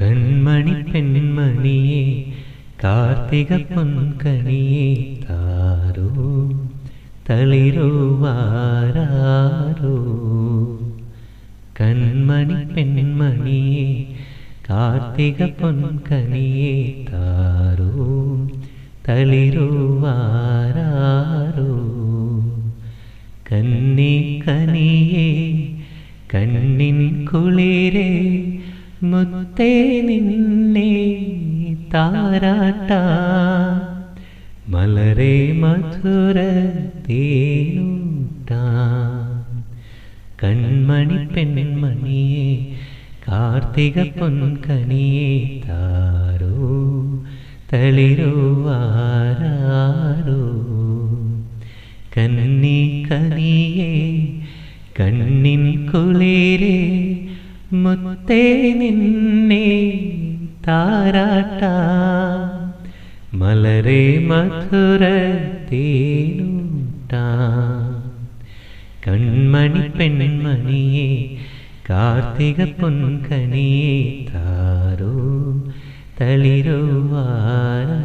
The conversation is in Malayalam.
കൺമണി പെൺമണിയെ കാർത്തിക പൊൻകണിയെ താരോ തളിരോ വാരാരോ. കൺമണി പെൺമണിയെ കാർത്തിക പൊൻകണിയെ താരോ തളിരോ വാരാരോ. കന്നി കനിയെ കണ്ണിൻ കുളിരെ മുത്തേ നിന്നെ താരാട്ട. മലരെ മധുര തേനൂട്ട. കൺമണി പെൺമണിയെ കാർത്തിക പൊൻകണിയെ താരോ തളിരോ ആരാരോ കന്നി കനിയെ കണ്ണിൻ കുളിരെ മുത്തേ നിന്നെ താരാട്ട. മലരെ മധുര തേനൂട്ട കൺമണി പെൺമണിയെ കാർത്തിക പൊൻകണിയെ താരോ തളിരോ വാരാ